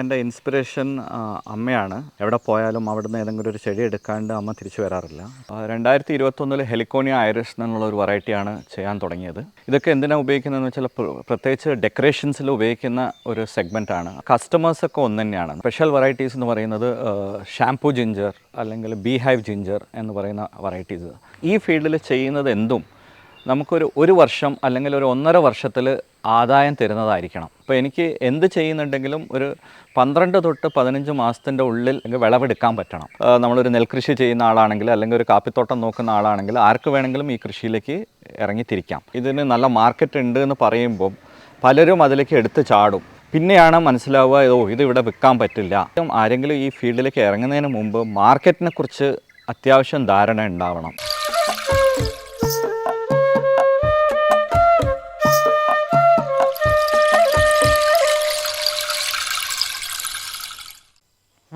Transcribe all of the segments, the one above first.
എന്റെ ഇൻസ്പിറേഷൻ അമ്മയാണ്. എവിടെ പോയാലും അവിടുന്ന് ഏതെങ്കിലും ഒരു ചെടി എടുക്കാണ്ട് അമ്മ തിരിച്ചു വരാറില്ല. രണ്ടായിരത്തി ഇരുപത്തൊന്നിൽ ഹെലിക്കോണിയ ഐറിസ് എന്നുള്ള ഒരു വെറൈറ്റിയാണ് ചെയ്യാൻ തുടങ്ങിയത്. ഇതൊക്കെ എന്തിനാണ് ഉപയോഗിക്കുന്നതെന്ന് വെച്ചാൽ പ്രത്യേകിച്ച് ഡെക്കറേഷൻസിൽ ഉപയോഗിക്കുന്ന ഒരു സെഗ്മെന്റാണ് കസ്റ്റമേഴ്സൊക്കെ ഒന്ന് തന്നെയാണ്. സ്പെഷ്യൽ വെറൈറ്റീസ് എന്ന് പറയുന്നത് ഷാംപൂ ജിഞ്ചർ അല്ലെങ്കിൽ ബീഹൈവ് ജിഞ്ചർ എന്ന് പറയുന്ന വെറൈറ്റീസ്. ഈ ഫീൽഡിൽ ചെയ്യുന്നത് എന്തും നമുക്കൊരു ഒരു വർഷം അല്ലെങ്കിൽ ഒരു ഒന്നര വർഷത്തിൽ ആദായം തരുന്നതായിരിക്കണം. അപ്പോൾ എനിക്ക് എന്ത് ചെയ്യുന്നുണ്ടെങ്കിലും ഒരു പന്ത്രണ്ട് തൊട്ട് പതിനഞ്ച് മാസത്തിന്റെ ഉള്ളിൽ എനിക്ക് വിളവെടുക്കാൻ പറ്റണം. നമ്മളൊരു നെൽകൃഷി ചെയ്യുന്ന ആളാണെങ്കിൽ അല്ലെങ്കിൽ ഒരു കാപ്പിത്തോട്ടം നോക്കുന്ന ആളാണെങ്കിൽ ആർക്ക് വേണമെങ്കിലും ഈ കൃഷിയിലേക്ക് ഇറങ്ങിത്തിരിക്കാം. ഇതിന് നല്ല മാർക്കറ്റ് ഉണ്ട് എന്ന് പറയുമ്പം പലരും അതിലേക്ക് എടുത്ത് ചാടും. പിന്നെയാണ് മനസ്സിലാവുക ഓ ഇത് ഇവിടെ വിൽക്കാൻ പറ്റില്ല. ആരെങ്കിലും ഈ ഫീൽഡിലേക്ക് ഇറങ്ങുന്നതിന് മുമ്പ് മാർക്കറ്റിനെ കുറിച്ച് അത്യാവശ്യം ധാരണ ഉണ്ടാവണം.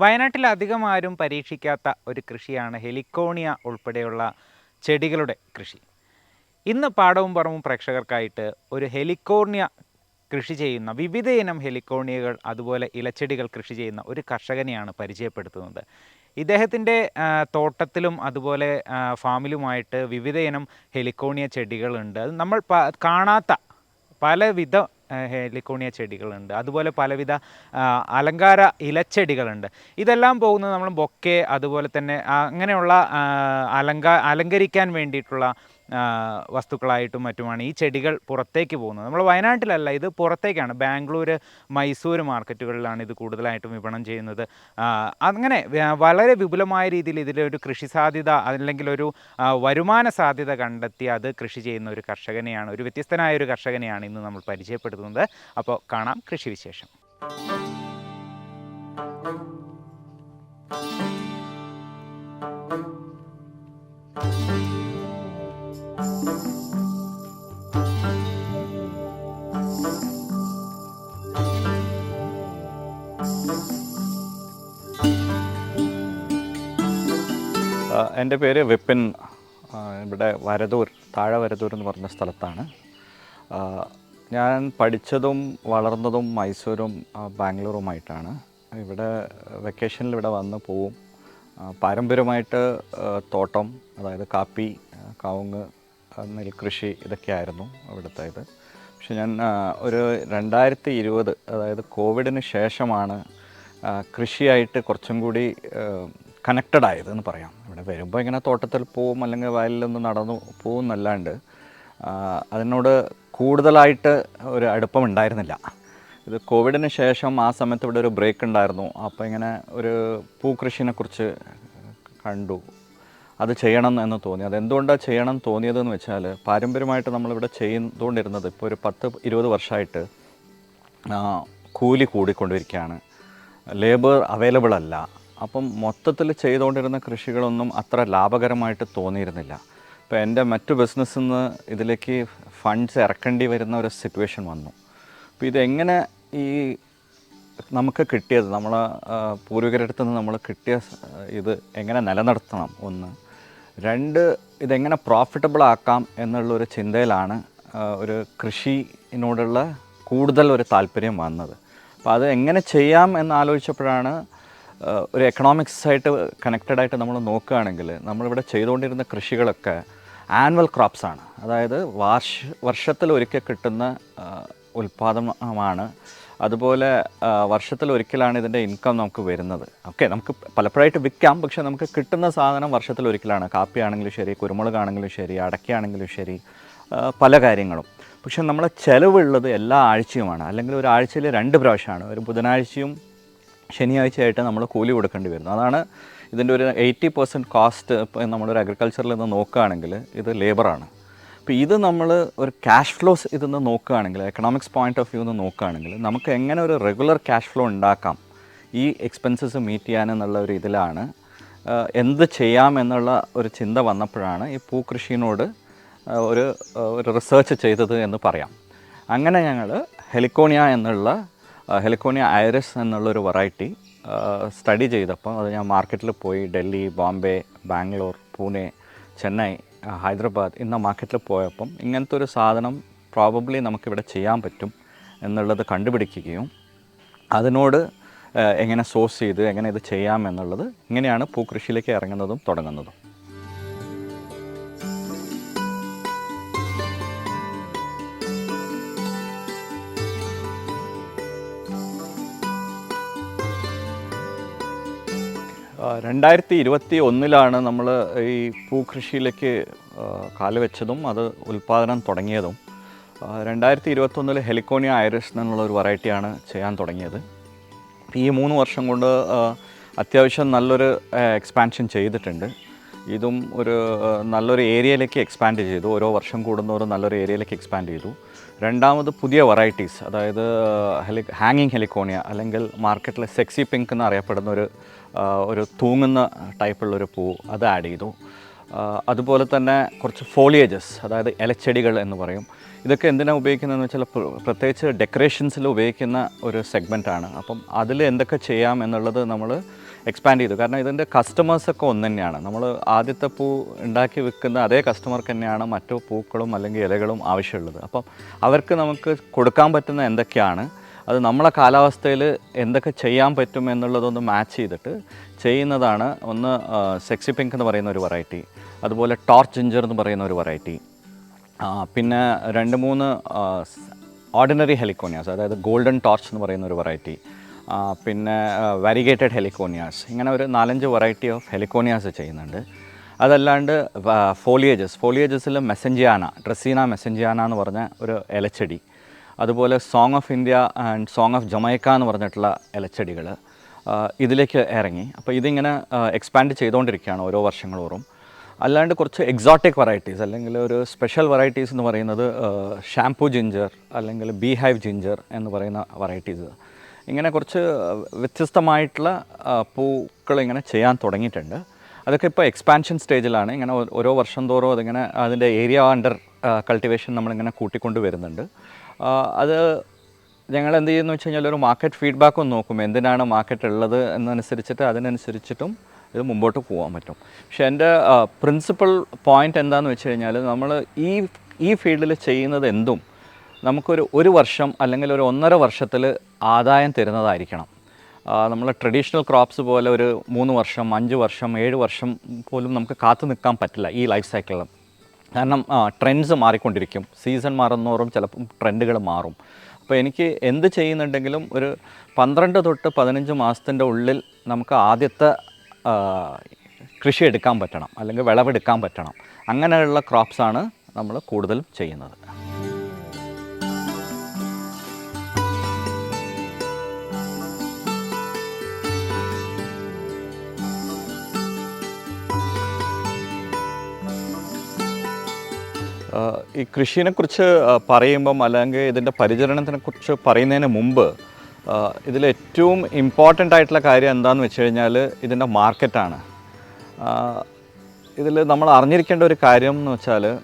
വയനാട്ടിൽ അധികം ആരും പരീക്ഷിക്കാത്ത ഒരു കൃഷിയാണ് ഹെലിക്കോണിയ ഉൾപ്പെടെയുള്ള ചെടികളുടെ കൃഷി. ഇന്ന് പാടവും പറവും പ്രേക്ഷകർക്കായിട്ട് ഒരു ഹെലിക്കോണിയ കൃഷി ചെയ്യുന്ന വിവിധ ഇനം ഹെലിക്കോണിയകൾ അതുപോലെ ഇലച്ചെടികൾ കൃഷി ചെയ്യുന്ന ഒരു കർഷകനെയാണ് പരിചയപ്പെടുത്തുന്നത്. ഇദ്ദേഹത്തിന്റെ തോട്ടത്തിലും അതുപോലെ ഫാമിലുമായിട്ട് വിവിധ ഇനം ഹെലിക്കോണിയ ചെടികളുണ്ട്. അത് നമ്മൾ കാണാത്ത പലവിധ ഹെലിക്കോണിയ ചെടികളുണ്ട്. അതുപോലെ പലവിധ അലങ്കാര ഇലച്ചെടികളുണ്ട്. ഇതെല്ലാം പോകുന്നത് നമ്മൾ ബൊക്കെ അതുപോലെ തന്നെ അങ്ങനെയുള്ള അലങ്ക അലങ്കാ അലങ്കരിക്കാൻ വേണ്ടിയിട്ടുള്ള വസ്തുക്കളായിട്ടും മറ്റുമാണ് ഈ ചെടികൾ പുറത്തേക്ക് പോകുന്നത്. നമ്മൾ വയനാട്ടിലല്ല ഇത് പുറത്തേക്കാണ്. ബാംഗ്ലൂർ മൈസൂർ മാർക്കറ്റുകളിലാണ് ഇത് കൂടുതലായിട്ടും വിപണം ചെയ്യുന്നത്. അങ്ങനെ വളരെ വിപുലമായ രീതിയിൽ ഇതിലൊരു കൃഷി സാധ്യത അല്ലെങ്കിൽ ഒരു വരുമാന സാധ്യത കണ്ടെത്തി അത് കൃഷി ചെയ്യുന്ന ഒരു കർഷകനെയാണ് ഒരു വ്യത്യസ്തനായ ഒരു കർഷകനെയാണ് ഇന്ന് നമ്മൾ പരിചയപ്പെടുത്തുന്നത്. അപ്പോൾ കാണാം കൃഷി വിശേഷം ആ, എന്റെ പേര് വിപിൻ ഇവിടെ വരദൂർ താഴെ വരദൂർ എന്ന് പറഞ്ഞ സ്ഥലത്താണ്. ഞാൻ പഠിച്ചതും വളർന്നതും മൈസൂരും ബാംഗ്ലൂറുമായിട്ടാണ് ഇവിടെ വെക്കേഷനിൽ ഇവിടെ വന്ന് പോവും. പാരമ്പര്യമായിട്ട് തോട്ടം അതായത് കാപ്പി കവുങ്ങ് നെൽകൃഷി ഇതൊക്കെ ആയിരുന്നു ഇവിടുത്തെ ഇത് പക്ഷെ ഞാൻ ഒരു രണ്ടായിരത്തി ഇരുപത് അതായത് കോവിഡിന് ശേഷമാണ് കൃഷിയായിട്ട് കുറച്ചും കൂടി കണക്റ്റഡ് ആയത് എന്ന് പറയാം. ഇവിടെ വരുമ്പോൾ ഇങ്ങനെ തോട്ടത്തിൽ പോവും അല്ലെങ്കിൽ വയലിലൊന്ന് നടന്നു ആ, അതിനോട് കൂടുതലായിട്ട് ഒരു അടുപ്പം ഉണ്ടായിരുന്നില്ല. ഇത് കോവിഡിന് ശേഷം ആ സമയത്ത് ഇവിടെ ഒരു ബ്രേക്ക് ഉണ്ടായിരുന്നു. അപ്പോൾ ഇങ്ങനെ ഒരു പൂക്കൃഷിനെക്കുറിച്ച് കണ്ടു. അത് ചെയ്യണം എന്ന് തോന്നി. അത് എന്തുകൊണ്ടാണ് ചെയ്യണം തോന്നിയതെന്ന് വെച്ചാൽ പാരമ്പര്യമായിട്ട് നമ്മളിവിടെ ചെയ്തുകൊണ്ടിരുന്നത് ഇപ്പോൾ ഒരു പത്ത് ഇരുപത് വർഷമായിട്ട് കൂലി കൂടിക്കൊണ്ടിരിക്കുകയാണ്. ലേബർ അവൈലബിൾ അല്ല. അപ്പം മൊത്തത്തിൽ ചെയ്തുകൊണ്ടിരുന്ന കൃഷികളൊന്നും അത്ര ലാഭകരമായിട്ട് തോന്നിയിരുന്നില്ല. ഇപ്പോൾ എന്റെ മറ്റു ബിസിനസ്സിൽ നിന്ന് ഇതിലേക്ക് ഫണ്ട്സ് ഇറക്കേണ്ടി വരുന്ന ഒരു സിറ്റുവേഷൻ വന്നു. അപ്പോൾ ഇതെങ്ങനെ ഈ നമുക്ക് കിട്ടിയത്? നമ്മൾ പൂർവികരടുത്ത് നിന്ന് നമ്മൾ കിട്ടിയ ഇത് എങ്ങനെ നിലനിർത്തണം? ഒന്ന്. രണ്ട് ഇതെങ്ങനെ പ്രോഫിറ്റബിൾ ആക്കാം എന്നുള്ളൊരു ചിന്തയിലാണ് ഒരു കൃഷിനോടുള്ള കൂടുതൽ ഒരു താല്പര്യം വന്നത്. അപ്പോൾ അത് എങ്ങനെ ചെയ്യാം എന്ന് ആലോചിച്ചപ്പോഴാണ് ഒരു എക്കണോമിക്സ് ആയിട്ട് കണക്റ്റഡ് ആയിട്ട് നമ്മൾ നോക്കുകയാണെങ്കിൽ നമ്മളിവിടെ ചെയ്തുകൊണ്ടിരുന്ന കൃഷികളൊക്കെ ആനുവൽ ക്രോപ്സ് ആണ്. അതായത് വാർഷ വർഷത്തിൽ ഒരിക്കൽ കിട്ടുന്ന ഉൽപ്പാദനമാണ് അതുപോലെ വർഷത്തിൽ ഒരിക്കലാണ് ഇതിന്റെ ഇൻകം നമുക്ക് വരുന്നത്. ഓക്കെ നമുക്ക് പലപ്പോഴായിട്ട് വിൽക്കാം പക്ഷേ നമുക്ക് കിട്ടുന്ന സാധനം വർഷത്തിൽ ഒരിക്കലാണ്. കാപ്പി ആണെങ്കിലും ശരി കുരുമുളകാണെങ്കിലും ശരി അടയ്ക്കാണെങ്കിലും ശരി പല കാര്യങ്ങളും. പക്ഷെ നമ്മളെ ചിലവുള്ളത് എല്ലാ ആഴ്ചയുമാണ്. അല്ലെങ്കിൽ ഒരു ആഴ്ചയിൽ രണ്ട് പ്രാവശ്യമാണ്. ഒരു ബുധനാഴ്ചയും ശനിയാഴ്ചയായിട്ട് നമ്മൾ കൂലി കൊടുക്കേണ്ടി വരുന്നു. അതാണ് ഇതിന്റെ ഒരു എയ്റ്റി പെർസെന്റ് കോസ്റ്റ് ഇപ്പോൾ നമ്മളൊരു അഗ്രികൾച്ചറിൽ നിന്ന് നോക്കുകയാണെങ്കിൽ ഇത് ലേബറാണ് അപ്പോൾ ഇത് നമ്മൾ ഒരു ക്യാഷ് ഫ്ലോസ് ഇതിൽ നിന്ന് നോക്കുകയാണെങ്കിൽ എക്കണോമിക്സ് പോയിന്റ് ഓഫ് വ്യൂ നിന്ന് നോക്കുകയാണെങ്കിൽ നമുക്ക് എങ്ങനെ ഒരു റെഗുലർ ക്യാഷ് ഫ്ലോ ഉണ്ടാക്കാം? ഈ എക്സ്പെൻസസ് മീറ്റ് ചെയ്യാനെന്നുള്ള ഒരു ഇതിലാണ്. എന്ത് ചെയ്യാം എന്നുള്ള ഒരു ചിന്ത വന്നപ്പോഴാണ് ഈ പൂക്കൃഷിനോട് ഒരു ഒരു റിസർച്ച് ചെയ്തത് എന്ന് പറയാം. അങ്ങനെ ഞങ്ങൾ ഹെലിക്കോണിയ എന്നുള്ള ഹെലിക്കോണിയ ഐറിസ് എന്നുള്ളൊരു വെറൈറ്റി സ്റ്റഡി ചെയ്തപ്പോൾ അത് ഞാൻ മാർക്കറ്റിൽ പോയി ഡൽഹി ബോംബെ ബാംഗ്ലൂർ പൂനെ ചെന്നൈ ഹൈദരാബാദ് ഇന്ന മാർക്കറ്റിൽ പോയപ്പം ഇങ്ങനത്തെ ഒരു സാധനം പ്രോബബ്ലി നമുക്കിവിടെ ചെയ്യാൻ പറ്റും എന്നുള്ളത് കണ്ടുപിടിക്കുകയും അതിനോട് എങ്ങനെ സോഴ്സ് ചെയ്ത് എങ്ങനെ ഇത് ചെയ്യാം എന്നുള്ളത് ഇങ്ങനെയാണ് പൂക്കൃഷിയിലേക്ക് ഇറങ്ങുന്നതും തുടങ്ങുന്നതും. രണ്ടായിരത്തി ഇരുപത്തി ഒന്നിലാണ് നമ്മൾ ഈ പൂക്കൃഷിയിലേക്ക് കാൽ കാലുവെച്ചതും അത് ഉൽപ്പാദനം തുടങ്ങിയതും. രണ്ടായിരത്തി ഇരുപത്തൊന്നിൽ ഹെലിക്കോണിയ ഐറിസ് എന്നുള്ള ഒരു വെറൈറ്റിയാണ് ചെയ്യാൻ തുടങ്ങിയത്. ഈ മൂന്ന് വർഷം കൊണ്ട് അത്യാവശ്യം നല്ലൊരു എക്സ്പാൻഷൻ ചെയ്തിട്ടുണ്ട്. ഇതും ഒരു നല്ലൊരു ഏരിയയിലേക്ക് എക്സ്പാൻഡ് ചെയ്തു. ഓരോ വർഷം കൂടുന്നവരും നല്ലൊരു ഏരിയയിലേക്ക് എക്സ്പാൻഡ് ചെയ്തു. രണ്ടാമത് പുതിയ വെറൈറ്റീസ് അതായത് ഹെലി ഹാങ്ങിങ് ഹെലിക്കോണിയ അല്ലെങ്കിൽ മാർക്കറ്റിലെ സെക്സി പിങ്ക് എന്ന് അറിയപ്പെടുന്ന ഒരു ഒരു തൂങ്ങുന്ന ടൈപ്പുള്ളൊരു പൂ അത് ആഡ് ചെയ്തു. അതുപോലെ തന്നെ കുറച്ച് ഫോളിയേജസ് അതായത് ഇലച്ചെടികൾ എന്ന് പറയും. ഇതൊക്കെ എന്തിനാണ് ഉപയോഗിക്കുന്നതെന്ന് വെച്ചാൽ പ്രത്യേകിച്ച് ഡെക്കറേഷൻസിൽ ഉപയോഗിക്കുന്ന ഒരു സെഗ്മെന്റാണ് അപ്പം അതിൽ എന്തൊക്കെ ചെയ്യാം എന്നുള്ളത് നമ്മൾ എക്സ്പാൻഡ് ചെയ്തു. കാരണം ഇതിന്റെ കസ്റ്റമേഴ്സൊക്കെ ഒന്ന് തന്നെയാണ്. നമ്മൾ ആദ്യത്തെ പൂ ഉണ്ടാക്കി വിൽക്കുന്ന അതേ കസ്റ്റമർക്ക് തന്നെയാണ് മറ്റു പൂക്കളും അല്ലെങ്കിൽ ഇലകളും ആവശ്യമുള്ളത്. അപ്പം അവർക്ക് നമുക്ക് കൊടുക്കാൻ പറ്റുന്ന എന്തൊക്കെയാണ് അത് നമ്മളെ കാലാവസ്ഥയിൽ എന്തൊക്കെ ചെയ്യാൻ പറ്റും എന്നുള്ളതൊന്ന് മാച്ച് ചെയ്തിട്ട് ചെയ്യുന്നതാണ് ഒന്ന് സെക്സി പിങ്ക് എന്ന് പറയുന്ന ഒരു വെറൈറ്റി അതുപോലെ ടോർച്ച് ജിഞ്ചർ എന്ന് പറയുന്ന ഒരു വെറൈറ്റി പിന്നെ രണ്ട് മൂന്ന് ഓർഡിനറി ഹെലിക്കോണിയാസ് അതായത് ഗോൾഡൻ ടോർച്ച് എന്ന് പറയുന്ന ഒരു വെറൈറ്റി പിന്നെ വാരിഗേറ്റഡ് ഹെലിക്കോണിയാസ് ഇങ്ങനെ ഒരു നാലഞ്ച് വെറൈറ്റി ഓഫ് ഹെലിക്കോണിയാസ് ചെയ്യുന്നുണ്ട്. അതല്ലാണ്ട് ഫോളിയേജസ് ഫോളിയേജസിൽ മെസ്സഞ്ചിയാന ഡ്രസ്സീന മെസ്സഞ്ചിയാന എന്ന് പറഞ്ഞ ഒരു ഇലച്ചെടി. അതുപോലെ song of India and song of Jamaica എന്ന് പറഞ്ഞിട്ടുള്ള ഇലച്ചെടികൾ ഇതിലേക്ക് ഇറങ്ങി. അപ്പോൾ ഇതിങ്ങനെ എക്സ്പാൻഡ് ചെയ്തുകൊണ്ടിരിക്കുകയാണ് ഓരോ വർഷങ്ങളോറും. അല്ലാണ്ട് കുറച്ച് എക്സോട്ടിക് വെറൈറ്റീസ് അല്ലെങ്കിൽ ഒരു സ്പെഷ്യൽ വെറൈറ്റീസ് എന്ന് പറയുന്നത് ഷാംപൂ ജിഞ്ചർ അല്ലെങ്കിൽ ബീഹൈവ് ജിഞ്ചർ എന്ന് പറയുന്ന വെറൈറ്റീസ് ഇങ്ങനെ കുറച്ച് വ്യത്യസ്തമായിട്ടുള്ള പൂക്കൾ ഇങ്ങനെ ചെയ്യാൻ തുടങ്ങിയിട്ടുണ്ട്. അതൊക്കെ ഇപ്പോൾ എക്സ്പാൻഷൻ സ്റ്റേജിലാണ് ഇങ്ങനെ ഓരോ വർഷം തോറും അതിങ്ങനെ അതിന്റെ ഏരിയ അണ്ടർ കൾട്ടിവേഷൻ നമ്മളിങ്ങനെ കൂട്ടിക്കൊണ്ട് വരുന്നുണ്ട്. അത് ഞങ്ങൾ എന്ത് ചെയ്യുന്നു വെച്ച് കഴിഞ്ഞാൽ ഒരു മാർക്കറ്റ് ഫീഡ്ബാക്ക് നോക്കും. എന്തിനാണ് മാർക്കറ്റ് ഉള്ളത് എന്നനുസരിച്ചിട്ട് അതിനനുസരിച്ചിട്ടും ഇത് മുമ്പോട്ട് പോകാൻ പറ്റും. പക്ഷേ എന്റെ പ്രിൻസിപ്പൽ പോയിന്റ് എന്താണെന്ന് വെച്ച് കഴിഞ്ഞാൽ നമ്മൾ ഈ ഈ ഫീൽഡിൽ ചെയ്യുന്നത് എന്തും നമുക്കൊരു ഒരു വർഷം അല്ലെങ്കിൽ ഒരു ഒന്നര വർഷത്തിൽ ആദായം തരുന്നതായിരിക്കണം. നമ്മൾ ട്രഡീഷണൽ ക്രോപ്സ് പോലെ ഒരു മൂന്ന് വർഷം അഞ്ച് വർഷം ഏഴ് വർഷം പോലും നമുക്ക് കാത്തു നിൽക്കാൻ പറ്റില്ല ഈ ലൈഫ് സൈക്കിളിൽ കാരണം ട്രെൻഡ്സ് മാറിക്കൊണ്ടിരിക്കും. സീസൺ മാറുന്നോറും ചിലപ്പം ട്രെൻഡുകൾ മാറും. അപ്പോൾ എനിക്ക് എന്ത് ചെയ്യുന്നുണ്ടെങ്കിലും ഒരു പന്ത്രണ്ട് തൊട്ട് പതിനഞ്ച് മാസത്തിന്റെ ഉള്ളിൽ നമുക്ക് ആദ്യത്തെ കൃഷി എടുക്കാൻ പറ്റണം. അല്ലെങ്കിൽ വിളവെടുക്കാൻ പറ്റണം. അങ്ങനെയുള്ള ക്രോപ്സാണ് നമ്മൾ കൂടുതലും ചെയ്യുന്നത്. ഈ കൃഷിയെക്കുറിച്ച് പറയുമ്പം അല്ലെങ്കിൽ ഇതിന്റെ പരിചരണത്തിനെക്കുറിച്ച് പറയുന്നതിന് മുമ്പ് ഇതിലേറ്റവും ഇമ്പോർട്ടന്റ് ആയിട്ടുള്ള കാര്യം എന്താണെന്ന് വെച്ച് കഴിഞ്ഞാൽ ഇതിന്റെ മാർക്കറ്റാണ് ഇതിൽ നമ്മൾ അറിഞ്ഞിരിക്കേണ്ട ഒരു കാര്യം എന്ന് വെച്ചാൽ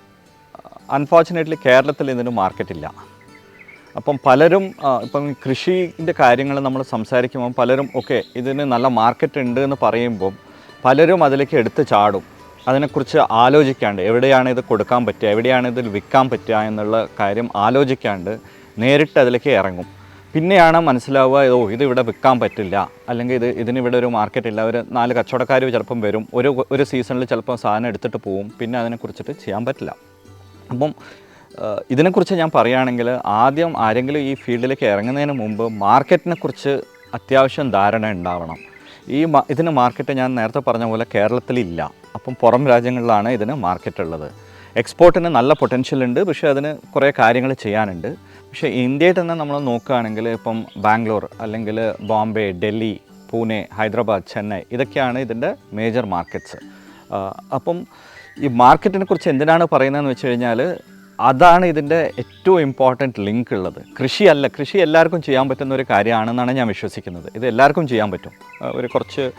അൺഫോർച്ചുനേറ്റ്ലി കേരളത്തിൽ ഇതിന് മാർക്കറ്റില്ല അപ്പം പലരും ഇപ്പം കൃഷിന്റെ കാര്യങ്ങൾ നമ്മൾ സംസാരിക്കുമ്പം പലരും ഓക്കെ ഇതിന് നല്ല മാർക്കറ്റ് ഉണ്ട് എന്ന് പറയുമ്പം പലരും അതിലേക്ക് എടുത്ത് ചാടും. അതിനെക്കുറിച്ച് ആലോചിക്കാണ്ട് എവിടെയാണ് ഇത് കൊടുക്കാൻ പറ്റുക എവിടെയാണ് ഇതിൽ വിൽക്കാൻ പറ്റുക എന്നുള്ള കാര്യം ആലോചിക്കാണ്ട് നേരിട്ട് അതിലേക്ക് ഇറങ്ങും. പിന്നെയാണ് മനസ്സിലാവുക ഓ ഇത് ഇവിടെ വിൽക്കാൻ പറ്റില്ല. അല്ലെങ്കിൽ ഇത് ഇതിനിവിടെ ഒരു മാർക്കറ്റ് ഇല്ല. ഒരു നാല് കച്ചവടക്കാർ ചിലപ്പം വരും. ഒരു ഒരു സീസണിൽ ചിലപ്പോൾ സാധനം എടുത്തിട്ട് പോവും. പിന്നെ അതിനെക്കുറിച്ചിട്ട് ചെയ്യാൻ പറ്റില്ല. അപ്പം ഇതിനെക്കുറിച്ച് ഞാൻ പറയുകയാണെങ്കിൽ ആദ്യം ആരെങ്കിലും ഈ ഫീൽഡിലേക്ക് ഇറങ്ങുന്നതിന് മുമ്പ് മാർക്കറ്റിനെ കുറിച്ച് അത്യാവശ്യം ധാരണ ഉണ്ടാവണം. ഈ ഇതിന് മാർക്കറ്റ് ഞാൻ നേരത്തെ പറഞ്ഞ പോലെ കേരളത്തിലില്ല. അപ്പം പുറം രാജ്യങ്ങളിലാണ് ഇതിന് മാർക്കറ്റ് ഉള്ളത് എക്സ്പോർട്ടിന് നല്ല പൊട്ടൻഷ്യൽ ഉണ്ട്. പക്ഷേ അതിന് കുറേ കാര്യങ്ങൾ ചെയ്യാനുണ്ട്. പക്ഷേ ഇന്ത്യയിൽ തന്നെ നമ്മൾ നോക്കുകയാണെങ്കിൽ ഇപ്പം ബാംഗ്ലൂർ അല്ലെങ്കിൽ ബോംബെ ഡൽഹി പൂനെ ഹൈദരാബാദ് ചെന്നൈ ഇതൊക്കെയാണ് ഇതിന്റെ മേജർ മാർക്കറ്റ്സ് അപ്പം ഈ മാർക്കറ്റിനെ കുറിച്ച് എന്തിനാണ് പറയുന്നതെന്ന് വെച്ച് കഴിഞ്ഞാൽ അതാണ് ഇതിന്റെ ഏറ്റവും ഇമ്പോർട്ടന്റ് ലിങ്ക് ഉള്ളത്. കൃഷിയല്ല കൃഷി എല്ലാവർക്കും ചെയ്യാൻ പറ്റുന്ന ഒരു കാര്യമാണെന്നാണ് ഞാൻ വിശ്വസിക്കുന്നത്. ഇത് എല്ലാവർക്കും ചെയ്യാൻ പറ്റും. ഒരു കുറച്ച്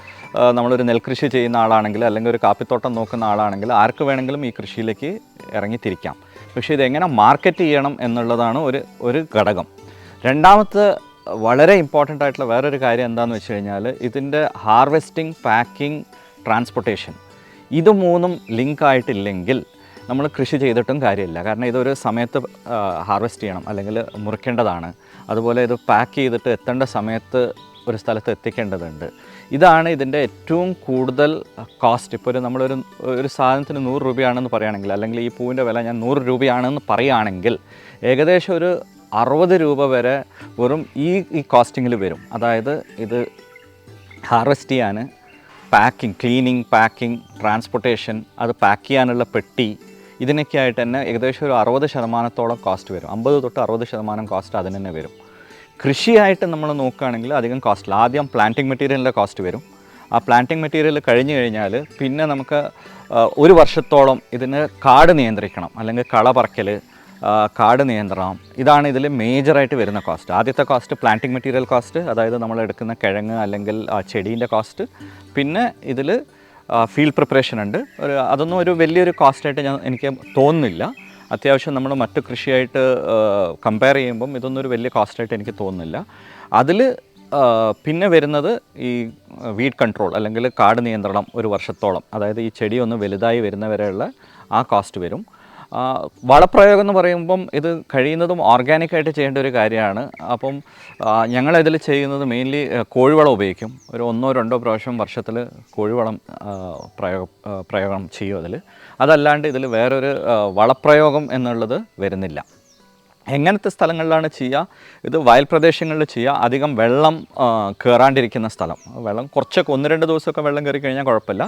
നമ്മളൊരു നെൽകൃഷി ചെയ്യുന്ന ആളാണെങ്കിൽ അല്ലെങ്കിൽ ഒരു കാപ്പിത്തോട്ടം നോക്കുന്ന ആളാണെങ്കിൽ ആർക്ക് വേണമെങ്കിലും ഈ കൃഷിയിലേക്ക് ഇറങ്ങിത്തിരിക്കാം. പക്ഷേ ഇതെങ്ങനെ മാർക്കറ്റ് ചെയ്യണം എന്നുള്ളതാണ് ഒരു ഒരു ഘടകം. രണ്ടാമത്തെ വളരെ ഇമ്പോർട്ടന്റ് ആയിട്ടുള്ള വേറൊരു കാര്യം എന്താണെന്ന് വെച്ച് കഴിഞ്ഞാൽ ഇതിന്റെ ഹാർവെസ്റ്റിംഗ് പാക്കിംഗ് ട്രാൻസ്പോർട്ടേഷൻ ഇത് മൂന്നും ലിങ്ക് ആയിട്ടില്ലെങ്കിൽ നമ്മൾ കൃഷി ചെയ്തിട്ടും കാര്യമില്ല. കാരണം ഇതൊരു സമയത്ത് ഹാർവെസ്റ്റ് ചെയ്യണം അല്ലെങ്കിൽ മുറിക്കേണ്ടതാണ്. അതുപോലെ ഇത് പാക്ക് ചെയ്തിട്ട് എത്തേണ്ട സമയത്ത് ഒരു സ്ഥലത്ത് എത്തിക്കേണ്ടതുണ്ട്. ഇതാണ് ഇതിന്റെ ഏറ്റവും കൂടുതൽ കോസ്റ്റ് ഇപ്പോൾ ഒരു നമ്മളൊരു ഒരു സാധനത്തിന് നൂറ് രൂപയാണെന്ന് പറയുകയാണെങ്കിൽ അല്ലെങ്കിൽ ഈ പൂവിന്റെ വില ഞാൻ നൂറ് രൂപയാണെന്ന് പറയുകയാണെങ്കിൽ ഏകദേശം ഒരു അറുപത് രൂപ വരെ വെറും ഈ ഈ കോസ്റ്റിങ്ങിൽ വരും. അതായത് ഇത് ഹാർവെസ്റ്റ് ചെയ്യാൻ പാക്കിംഗ് ക്ലീനിങ് പാക്കിംഗ് ട്രാൻസ്പോർട്ടേഷൻ അത് പാക്ക് ചെയ്യാനുള്ള പെട്ടി ഇതിനൊക്കെ ആയിട്ട് തന്നെ ഏകദേശം ഒരു അറുപത് ശതമാനത്തോളം കോസ്റ്റ് വരും. അമ്പത് തൊട്ട് അറുപത് ശതമാനം കോസ്റ്റ് അതിന് തന്നെ വരും. കൃഷിയായിട്ട് നമ്മൾ നോക്കുകയാണെങ്കിൽ അധികം കോസ്റ്റില്ല ആദ്യം പ്ലാന്റിംഗ് മെറ്റീരിയലിന്റെ കോസ്റ്റ് വരും. ആ പ്ലാന്റിംഗ് മെറ്റീരിയൽ കഴിഞ്ഞ് കഴിഞ്ഞാൽ പിന്നെ നമുക്ക് ഒരു വർഷത്തോളം ഇതിന് കാട് നിയന്ത്രിക്കണം. അല്ലെങ്കിൽ കള പറക്കൽ കാട് നിയന്ത്രണം. ഇതാണ് ഇതിൽ മേജറായിട്ട് വരുന്ന കോസ്റ്റ് ആദ്യത്തെ കോസ്റ്റ് പ്ലാന്റിംഗ് മെറ്റീരിയൽ കോസ്റ്റ് അതായത് നമ്മൾ എടുക്കുന്ന കിഴങ്ങ് അല്ലെങ്കിൽ ആ ചെടീന്റെ കോസ്റ്റ് പിന്നെ ഇതിൽ ഫീൽഡ് പ്രിപ്പറേഷൻ ഉണ്ട്. ഒരു അതൊന്നും ഒരു വലിയൊരു കോസ്റ്റായിട്ട് ഞാൻ എനിക്ക് തോന്നുന്നില്ല. അത്യാവശ്യം നമ്മൾ മറ്റു കൃഷിയായിട്ട് കമ്പയർ ചെയ്യുമ്പം ഇതൊന്നും ഒരു വലിയ കോസ്റ്റായിട്ട് എനിക്ക് തോന്നുന്നില്ല. അതിൽ പിന്നെ വരുന്നത് ഈ വീഡ് കൺട്രോൾ അല്ലെങ്കിൽ കാട് നിയന്ത്രണം ഒരു വർഷത്തോളം. അതായത് ഈ ചെടി ഒന്ന് വലുതായി വരുന്നവരെയുള്ള ആ കോസ്റ്റ് വരും. വളപ്രയോഗം എന്ന് പറയുമ്പം ഇത് കഴിയുന്നതും ഓർഗാനിക്കായിട്ട് ചെയ്യേണ്ട ഒരു കാര്യമാണ്. അപ്പം ഞങ്ങളിതിൽ ചെയ്യുന്നത് മെയിൻലി കോഴിവളം ഉപയോഗിക്കും. ഒരു ഒന്നോ രണ്ടോ പ്രാവശ്യം വർഷത്തിൽ കോഴിവളം പ്രയോഗ പ്രയോഗം ചെയ്യും അതിൽ. അതല്ലാണ്ട് ഇതിൽ വേറൊരു വളപ്രയോഗം എന്നുള്ളത് വരുന്നില്ല. എങ്ങനത്തെ സ്ഥലങ്ങളിലാണ് ചെയ്യുക? ഇത് വയൽ പ്രദേശങ്ങളിൽ ചെയ്യുക. അധികം വെള്ളം കയറാണ്ടിരിക്കുന്ന സ്ഥലം. വെള്ളം കുറച്ചൊക്കെ ഒന്ന് രണ്ട് ദിവസമൊക്കെ വെള്ളം കയറി കഴിഞ്ഞാൽ കുഴപ്പമില്ല.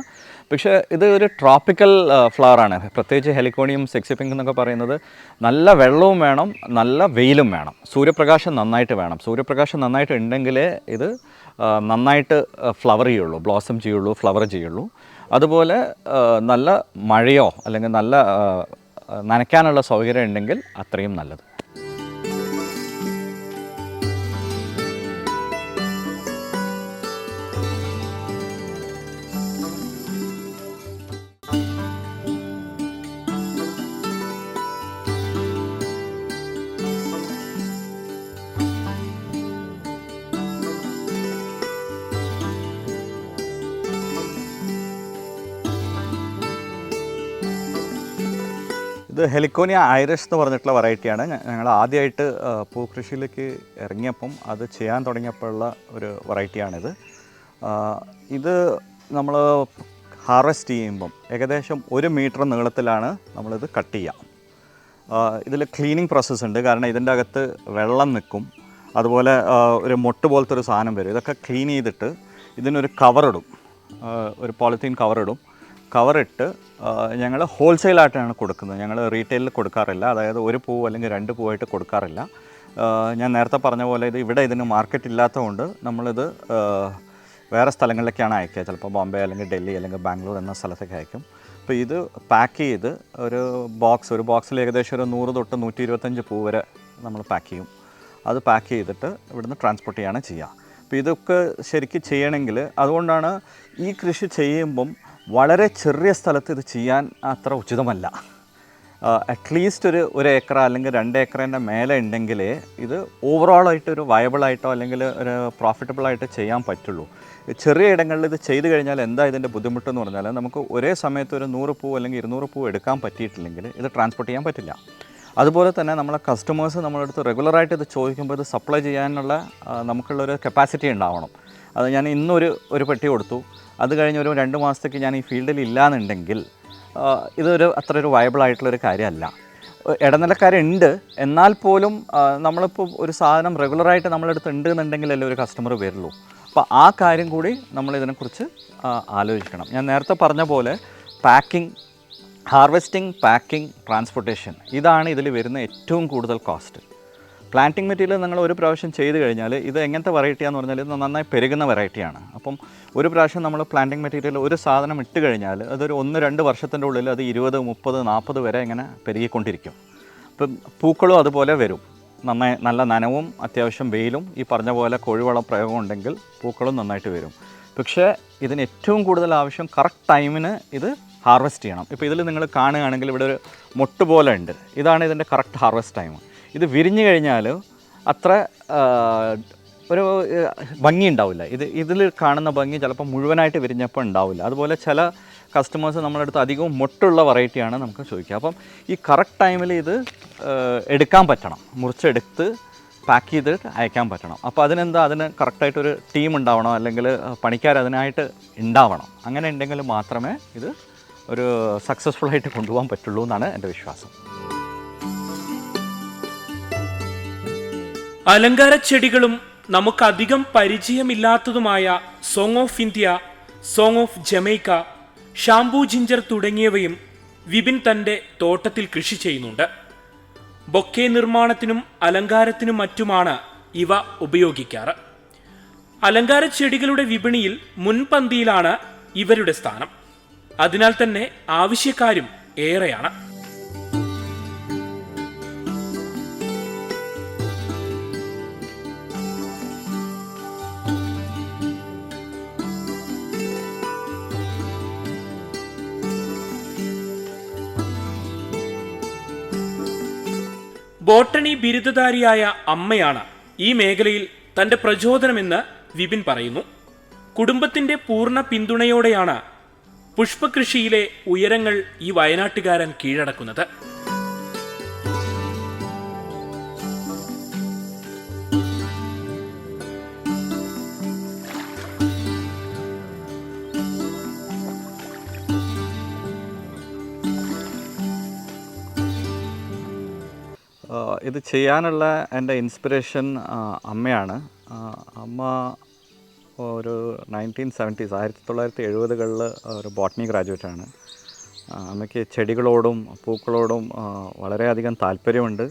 പക്ഷേ ഇത് ഒരു ട്രോപ്പിക്കൽ ഫ്ലവറാണ്. പ്രത്യേകിച്ച് ഹെലിക്കോണിയം സെക്സിപ്പിംഗ് എന്നൊക്കെ പറയുന്നത് നല്ല വെള്ളവും വേണം നല്ല വെയിലും വേണം. സൂര്യപ്രകാശം നന്നായിട്ട് വേണം. സൂര്യപ്രകാശം നന്നായിട്ട് ഉണ്ടെങ്കിലേ ഇത് നന്നായിട്ട് ഫ്ലവർ ചെയ്യുള്ളൂ. ബ്ലോസം ചെയ്യുള്ളൂ ഫ്ലവർ ചെയ്യുള്ളൂ. അതുപോലെ നല്ല മഴയോ അല്ലെങ്കിൽ നല്ല നനയ്ക്കാനുള്ള സൗകര്യം ഉണ്ടെങ്കിൽ അത്രയും നല്ലത്. ഇത് ഹെലിക്കോനിയ ഐറിഷ് എന്ന് പറഞ്ഞിട്ടുള്ള വെറൈറ്റിയാണ്. ഞങ്ങൾ ആദ്യമായിട്ട് പൂക്കൃഷിയിലേക്ക് ഇറങ്ങിയപ്പം അത് ചെയ്യാൻ തുടങ്ങിയപ്പോഴുള്ള ഒരു വെറൈറ്റിയാണിത്. ഇത് നമ്മൾ ഹാർവെസ്റ്റ് ചെയ്യുമ്പം ഏകദേശം ഒരു മീറ്റർ നീളത്തിലാണ് നമ്മളിത് കട്ട് ചെയ്യുക ഇതിൽ ക്ലീനിങ് പ്രോസസ്സ് ഉണ്ട്. കാരണം ഇതിന്റെ അകത്ത് വെള്ളം നിൽക്കും. അതുപോലെ ഒരു മൊട്ട് പോലത്തെ ഒരു സാധനം വരും. ഇതൊക്കെ ക്ലീൻ ചെയ്തിട്ട് ഇതിനൊരു കവറിടും. ഒരു പോളിത്തീൻ കവറിടും. കവറിട്ട് ഞങ്ങൾ ഹോൾസെയിലായിട്ടാണ് കൊടുക്കുന്നത്. ഞങ്ങൾ റീറ്റെയിലിൽ കൊടുക്കാറില്ല. അതായത് ഒരു പൂവ് അല്ലെങ്കിൽ രണ്ട് പൂവായിട്ട് കൊടുക്കാറില്ല. ഞാൻ നേരത്തെ പറഞ്ഞ പോലെ ഇത് ഇവിടെ ഇതിന് മാർക്കറ്റ് ഇല്ലാത്തതുകൊണ്ട് നമ്മളിത് വേറെ സ്ഥലങ്ങളിലേക്കാണ് അയക്കുക. ചിലപ്പോൾ ബോംബെ അല്ലെങ്കിൽ ഡൽഹി അല്ലെങ്കിൽ ബാംഗ്ലൂർ എന്ന സ്ഥലത്തേക്ക് അയക്കും. അപ്പോൾ ഇത് പാക്ക് ചെയ്ത് ഒരു ബോക്സ് ഒരു ബോക്സിൽ ഏകദേശം ഒരു നൂറ് തൊട്ട് നൂറ്റി ഇരുപത്തഞ്ച് പൂ വരെ നമ്മൾ പാക്ക് ചെയ്യും. അത് പാക്ക് ചെയ്തിട്ട് ഇവിടുന്ന് ട്രാൻസ്പോർട്ട് ചെയ്യാണ് ചെയ്യുക. അപ്പോൾ ഇതൊക്കെ ശരിക്കും ചെയ്യണമെങ്കിൽ അതുകൊണ്ടാണ് ഈ കൃഷി ചെയ്യുമ്പം വളരെ ചെറിയ സ്ഥലത്ത് ഇത് ചെയ്യാൻ അത്ര ഉചിതമല്ല. അറ്റ്ലീസ്റ്റ് ഒരു ഒരു ഏക്കർ അല്ലെങ്കിൽ രണ്ട് ഏക്കറിന്റെ മേലെ ഉണ്ടെങ്കിൽ ഇത് ഓവറോളായിട്ട് ഒരു വയബിളായിട്ടോ അല്ലെങ്കിൽ ഒരു പ്രോഫിറ്റബിൾ ആയിട്ട് ചെയ്യാൻ പറ്റുള്ളൂ. ചെറിയ ഇടങ്ങളിൽ ഇത് ചെയ്തു കഴിഞ്ഞാൽ എന്താ ഇതിന്റെ ബുദ്ധിമുട്ടെന്ന് പറഞ്ഞാൽ നമുക്ക് ഒരേ സമയത്ത് ഒരു നൂറ് പൂ അല്ലെങ്കിൽ ഇരുന്നൂറ് പൂ എടുക്കാൻ പറ്റിയിട്ടില്ലെങ്കിൽ ഇത് ട്രാൻസ്പോർട്ട് ചെയ്യാൻ പറ്റില്ല. അതുപോലെ തന്നെ നമ്മളെ കസ്റ്റമേഴ്സ് നമ്മളടുത്ത് റെഗുലറായിട്ട് ഇത് ചോദിക്കുമ്പോൾ ഇത് സപ്ലൈ ചെയ്യാനുള്ള നമുക്കുള്ളൊരു കപ്പാസിറ്റി ഉണ്ടാവണം. അത് ഞാൻ ഇന്നൊരു ഒരു പെട്ടി കൊടുത്തു. അത് കഴിഞ്ഞ് ഒരു രണ്ട് മാസത്തേക്ക് ഞാൻ ഈ ഫീൽഡിൽ ഇല്ലാന്നുണ്ടെങ്കിൽ ഇതൊരു അത്ര ഒരു വയബിൾ ആയിട്ടുള്ളൊരു കാര്യമല്ല. ഇടനിലക്കാരുണ്ട്. എന്നാൽ പോലും നമ്മളിപ്പോൾ ഒരു സാധനം റെഗുലറായിട്ട് നമ്മളെടുത്ത് ഉണ്ട് എന്നുണ്ടെങ്കിലല്ലേ ഒരു കസ്റ്റമർ വരുള്ളൂ. അപ്പോൾ ആ കാര്യം കൂടി നമ്മൾ ഇതിനെക്കുറിച്ച് ആലോചിക്കണം. ഞാൻ നേരത്തെ പറഞ്ഞ പോലെ പാക്കിംഗ് ഹാർവെസ്റ്റിംഗ് പാക്കിംഗ് ട്രാൻസ്പോർട്ടേഷൻ ഇതാണ് ഇതിൽ വരുന്ന ഏറ്റവും കൂടുതൽ കോസ്റ്റ് പ്ലാന്റിംഗ് മെറ്റീരിയൽ നിങ്ങൾ ഒരു പ്രാവശ്യം ചെയ്ത് കഴിഞ്ഞാൽ ഇത് എങ്ങനത്തെ വെറൈറ്റിയാന്ന് പറഞ്ഞാൽ ഇത് നന്നായി പെരുകുന്ന വെറൈറ്റിയാണ് അപ്പം ഒരു പ്രാവശ്യം നമ്മൾ പ്ലാന്റിംഗ് മെറ്റീരിയൽ ഒരു സാധനം ഇട്ട് കഴിഞ്ഞാൽ അതൊരു ഒന്ന് രണ്ട് വർഷത്തിന്റെ ഉള്ളിൽ അത് ഇരുപത് മുപ്പത് നാൽപ്പത് വരെ ഇങ്ങനെ പെരുകിക്കൊണ്ടിരിക്കും. അപ്പം പൂക്കളും അതുപോലെ വരും. നന്നായി നല്ല നനവും അത്യാവശ്യം വെയിലും ഈ പറഞ്ഞ പോലെ കോഴിവളം പ്രയോഗം ഉണ്ടെങ്കിൽ പൂക്കളും നന്നായിട്ട് വരും. പക്ഷേ ഇതിന് ഏറ്റവും കൂടുതൽ ആവശ്യം കറക്റ്റ് ടൈമിന് ഇത് ഹാർവെസ്റ്റ് ചെയ്യണം. ഇപ്പോൾ ഇതിൽ നിങ്ങൾ കാണുകയാണെങ്കിൽ ഇവിടെ ഒരു മൊട്ട് പോലെ ഉണ്ട്. ഇതാണ് ഇതിന്റെ കറക്റ്റ് ഹാർവെസ്റ്റ് ടൈം ഇത് വിരിഞ്ഞു കഴിഞ്ഞാൽ അത്ര ഒരു ഭംഗി ഉണ്ടാവില്ല ഇത് ഇതിൽ കാണുന്ന ഭംഗി ചിലപ്പോൾ മുഴുവനായിട്ട് വിരിഞ്ഞപ്പോൾ ഉണ്ടാവില്ല. അതുപോലെ ചില കസ്റ്റമേഴ്സ് നമ്മളടുത്ത് അധികവും മൊട്ടുള്ള വെറൈറ്റിയാണ് നമുക്ക് ചോദിക്കുക. അപ്പം ഈ കറക്റ്റ് ടൈമിൽ ഇത് എടുക്കാൻ പറ്റണം. മുറിച്ചെടുത്ത് പാക്ക് ചെയ്തിട്ട് അയക്കാൻ പറ്റണം. അപ്പോൾ അതിനെന്താ അതിന് കറക്റ്റായിട്ടൊരു ടീം ഉണ്ടാവണം അല്ലെങ്കിൽ പണിക്കാർ അതിനായിട്ട് ഉണ്ടാവണം. അങ്ങനെ ഉണ്ടെങ്കിൽ മാത്രമേ ഇത് ഒരു സക്സസ്ഫുൾ ആയിട്ട് കൊണ്ടുപോകാൻ പറ്റുള്ളൂ എന്നാണ് എന്റെ വിശ്വാസം. അലങ്കാര ചെടികളും നമുക്കധികം പരിചയമില്ലാത്തതുമായ song of India song of Jamaica shampoo ginger തുടങ്ങിയവയും വിപിൻ തന്റെ തോട്ടത്തിൽ കൃഷി ചെയ്യുന്നുണ്ട്. ബൊക്കെ നിർമ്മാണത്തിനും അലങ്കാരത്തിനും മറ്റുമാണ് ഇവ ഉപയോഗിക്കാറ്. അലങ്കാര ചെടികളുടെ വിപണിയിൽ മുൻപന്തിയിലാണ് ഇവരുടെ സ്ഥാനം. അതിനാൽ തന്നെ ആവശ്യക്കാരും ഏറെയാണ്. ബോട്ടണി ബിരുദധാരിയായ അമ്മയാണ് ഈ മേഖലയിൽ തന്റെ പ്രചോദനമെന്ന് വിപിൻ പറയുന്നു. കുടുംബത്തിന്റെ പൂർണ പിന്തുണയോടെയാണ് പുഷ്പകൃഷിയിലെ ഉയരങ്ങൾ ഈ വയനാട്ടുകാരൻ കീഴടക്കുന്നത്. ഇത് ചെയ്യാനുള്ള എന്റെ ഇൻസ്പിറേഷൻ അമ്മയാണ്. അമ്മ ഒരു നയന്റീൻ സെവന്റീസ് ആയിരത്തി തൊള്ളായിരത്തി എഴുപതുകളിൽ ഒരു ബോട്ടണി ഗ്രാജുവേറ്റാണ്. അമ്മയ്ക്ക് ചെടികളോടും പൂക്കളോടും വളരെയധികം താല്പര്യമുണ്ട്.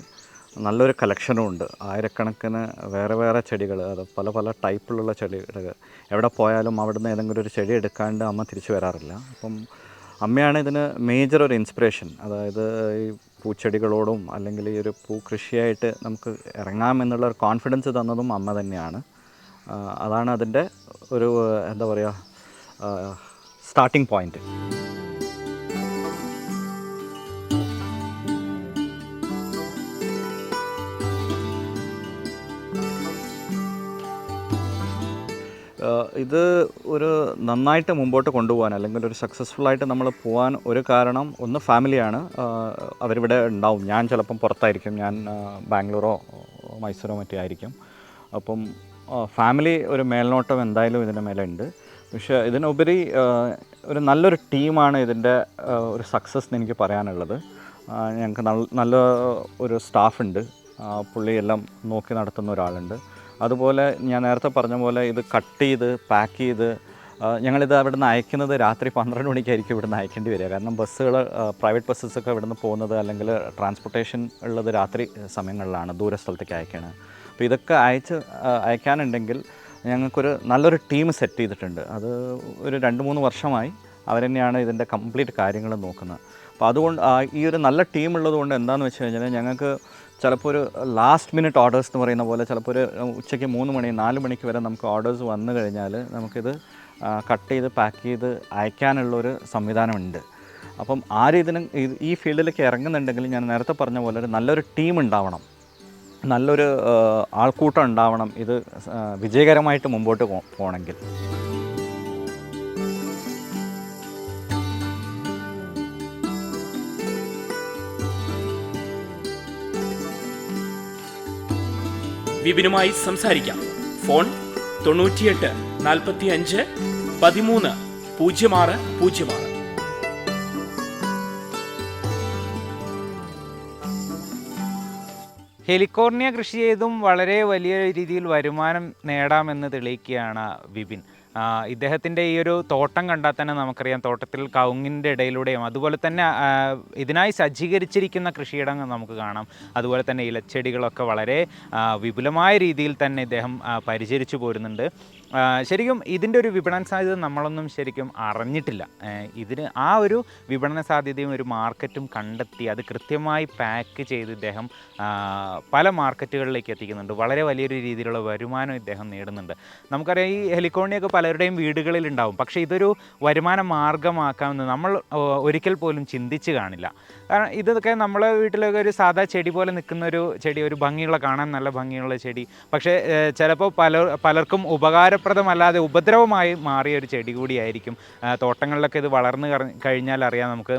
നല്ലൊരു കളക്ഷനും ഉണ്ട്. ആയിരക്കണക്കിന് വേറെ വേറെ ചെടികൾ അത് പല പല ടൈപ്പിലുള്ള ചെടികൾ എവിടെ പോയാലും അവിടുന്ന് ഏതെങ്കിലും ഒരു ചെടി എടുക്കാണ്ട് അമ്മ തിരിച്ചു വരാറില്ല. അപ്പം അമ്മയാണ് ഇതിന് മേജർ ഒരു ഇൻസ്പിറേഷൻ അതായത് ഈ പൂച്ചെടികളോടും അല്ലെങ്കിൽ ഈ ഒരു പൂ കൃഷിയായിട്ട് നമുക്ക് ഇറങ്ങാമെന്നുള്ള ഒരു കോൺഫിഡൻസ് തന്നതും അമ്മ തന്നെയാണ്. അതാണ് അതിന്റെ ഒരു എന്താ പറയുക സ്റ്റാർട്ടിംഗ് പോയിന്റ് ഇത് ഒരു നന്നായിട്ട് മുമ്പോട്ട് കൊണ്ടുപോകാൻ അല്ലെങ്കിൽ ഒരു സക്സസ്ഫുൾ ആയിട്ട് നമ്മൾ പോകാൻ ഒരു കാരണം ഒന്ന് ഫാമിലിയാണ് അവരിവിടെ ഉണ്ടാവും. ഞാൻ ചിലപ്പം പുറത്തായിരിക്കും. ഞാൻ ബാംഗ്ലൂരോ മൈസൂരോ മറ്റേ ആയിരിക്കും. അപ്പം ഫാമിലി ഒരു മേൽനോട്ടം എന്തായാലും ഇതിന്റെ മേലെ ഉണ്ട് പക്ഷേ ഇതിനുപരി ഒരു നല്ലൊരു ടീമാണ് ഇതിന്റെ ഒരു സക്സസ് എന്ന് എനിക്ക് പറയാനുള്ളത്. ഞങ്ങൾക്ക് നല്ല ഒരു സ്റ്റാഫുണ്ട് പുള്ളി എല്ലാം നോക്കി നടത്തുന്ന ഒരാളുണ്ട്. അതുപോലെ ഞാൻ നേരത്തെ പറഞ്ഞ പോലെ ഇത് കട്ട് ചെയ്ത് പാക്ക് ചെയ്ത് ഞങ്ങളിത് അവിടുന്ന് അയക്കുന്നത് രാത്രി പന്ത്രണ്ട് മണിക്കായിരിക്കും ഇവിടുന്ന് അയക്കേണ്ടി വരിക. കാരണം ബസ്സുകൾ പ്രൈവറ്റ് ബസ്സസൊക്കെ ഇവിടുന്ന് പോകുന്നത് അല്ലെങ്കിൽ ട്രാൻസ്പോർട്ടേഷൻ ഉള്ളത് രാത്രി സമയങ്ങളിലാണ് ദൂര സ്ഥലത്തേക്ക് അപ്പോൾ ഇതൊക്കെ അയച്ച് അയക്കാനുണ്ടെങ്കിൽ ഞങ്ങൾക്കൊരു നല്ലൊരു ടീം സെറ്റ് ചെയ്തിട്ടുണ്ട്. അത് ഒരു രണ്ട് മൂന്ന് വർഷമായി അവർ തന്നെയാണ് ഇതിന്റെ കംപ്ലീറ്റ് കാര്യങ്ങൾ നോക്കുന്നത്. അപ്പോൾ അതുകൊണ്ട് ഈ ഒരു നല്ല ടീം ഉള്ളതുകൊണ്ട് എന്താണെന്ന് വെച്ച് കഴിഞ്ഞാൽ ഞങ്ങൾക്ക് ചിലപ്പോൾ ഒരു ലാസ്റ്റ് മിനിറ്റ് ഓർഡേഴ്സ് എന്ന് പറയുന്ന പോലെ ചിലപ്പോൾ ഒരു ഉച്ചയ്ക്ക് മൂന്ന് മണി നാല് മണിക്ക് വരെ നമുക്ക് ഓർഡേഴ്സ് വന്നു കഴിഞ്ഞാൽ നമുക്കിത് കട്ട് ചെയ്ത് പാക്ക് ചെയ്ത് അയക്കാനുള്ളൊരു സംവിധാനമുണ്ട്. അപ്പം ആരും ഇതിന് ഈ ഫീൽഡിലേക്ക് ഇറങ്ങുന്നുണ്ടെങ്കിൽ ഞാൻ നേരത്തെ പറഞ്ഞ പോലെ ഒരു നല്ലൊരു ടീം ഉണ്ടാവണം. നല്ലൊരു ആൾക്കൂട്ടം ഉണ്ടാവണം. ഇത് വിജയകരമായിട്ട് മുമ്പോട്ട് പോകണമെങ്കിൽ വിപിനുമായി സംസാരിക്കാം. ഫോൺ തൊണ്ണൂറ്റിയെട്ട് നാൽപ്പത്തി അഞ്ച് പതിമൂന്ന് പൂജ്യം ആറ് പൂജ്യം ആറ്. ഹെലിക്കോർണിയ കൃഷി ചെയ്തും വളരെ വലിയ രീതിയിൽ വരുമാനം നേടാമെന്ന് തെളിയിക്കുകയാണ് വിപിൻ. ഇദ്ദേഹത്തിന്റെ ഈ ഒരു തോട്ടം കണ്ടാൽ തന്നെ നമുക്കറിയാം തോട്ടത്തിൽ കവുങ്ങിന്റെ ഇടയിലൂടെയും അതുപോലെ തന്നെ ഇതിനായി സജ്ജീകരിച്ചിരിക്കുന്ന കൃഷിയിടങ്ങൾ നമുക്ക് കാണാം. അതുപോലെ തന്നെ ഇലച്ചെടികളൊക്കെ വളരെ വിപുലമായ രീതിയിൽ തന്നെ ഇദ്ദേഹം പരിചരിച്ചു പോരുന്നുണ്ട്. ശരിക്കും ഇതിന്റെ ഒരു വിപണന സാധ്യത നമ്മളൊന്നും ശരിക്കും അറിഞ്ഞിട്ടില്ല. ഇതിന് ആ ഒരു വിപണന സാധ്യതയും ഒരു മാർക്കറ്റും കണ്ടെത്തി അത് കൃത്യമായി പാക്ക് ചെയ്ത് ഇദ്ദേഹം പല മാർക്കറ്റുകളിലേക്ക് എത്തിക്കുന്നുണ്ട്. വളരെ വലിയൊരു രീതിയിലുള്ള വരുമാനം ഇദ്ദേഹം നേടുന്നുണ്ട്. നമുക്കറിയാം ഈ ഹെലികോണിയൊക്കെ പലരുടെയും വീടുകളിൽ ഉണ്ടാവും പക്ഷേ ഇതൊരു വരുമാന മാർഗമാക്കാമെന്ന് നമ്മൾ ഒരിക്കൽ പോലും ചിന്തിച്ച് കാണില്ല. കാരണം ഇതൊക്കെ നമ്മളെ വീട്ടിലൊക്കെ ഒരു സാധാ ചെടി പോലെ നിൽക്കുന്ന ഒരു ചെടി ഒരു ഭംഗിയുള്ള കാണാൻ നല്ല ഭംഗിയുള്ള ചെടി. പക്ഷേ ചിലപ്പോൾ പല പലർക്കും ഉപകാരപ്പെടുന്ന ഉപകാരപ്രദമല്ലാതെ ഉപദ്രവമായി മാറിയ ഒരു ചെടി കൂടിയായിരിക്കും. തോട്ടങ്ങളിലൊക്കെ ഇത് വളർന്നു കഴിഞ്ഞാൽ അറിയാം നമുക്ക്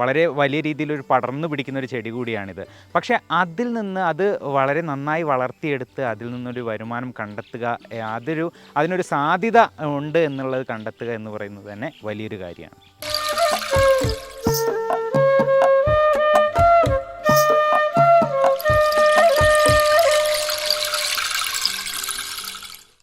വളരെ വലിയ രീതിയിൽ ഒരു പടർന്നു പിടിക്കുന്ന ഒരു ചെടി കൂടിയാണിത്. പക്ഷേ അതിൽ നിന്ന് അത് വളരെ നന്നായി വളർത്തിയെടുത്ത് അതിൽ നിന്നൊരു വരുമാനം കണ്ടെത്തുക അതൊരു അതിനൊരു സാധ്യത ഉണ്ട് എന്നുള്ളത് കണ്ടെത്തുക എന്ന് പറയുന്നത് തന്നെ വലിയൊരു കാര്യമാണ്.